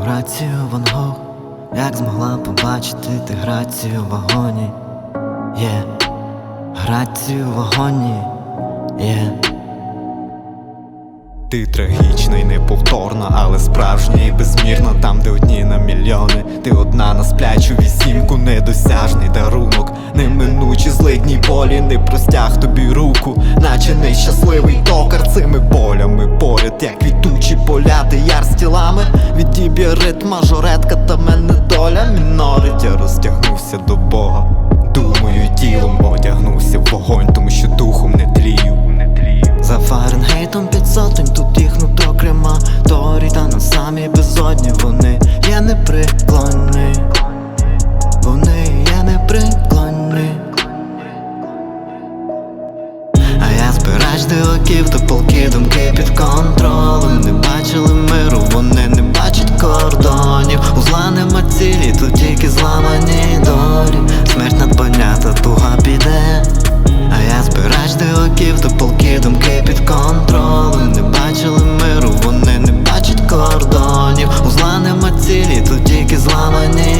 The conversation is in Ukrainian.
Грацію Ван Гог, як змогла побачити ти грацію в вагоні, є, грацію в вагоні, є. Ти трагічна і неповторна, але справжня і безмірна Там, де одні на мільйони, ти одна на сплячу вісімку, недосяжний дарунок, неминучі злидній болі, не простяг тобі руку, наче нещасливий токар цими полями поряд, як квітучі поля, ти яр з тілами. Відіб'є ритм, мажоретка та мене доля. Мінорить, я розтягнувся до Бога. Думаю, тілом одягнувся в вогонь, тому що духом не тлію. За Фаренгейтом під сотень тут їх нутро крематорій Та на самій безодні вони є непреклонні Вони є непреклонні А я збирач та полки думки mama name.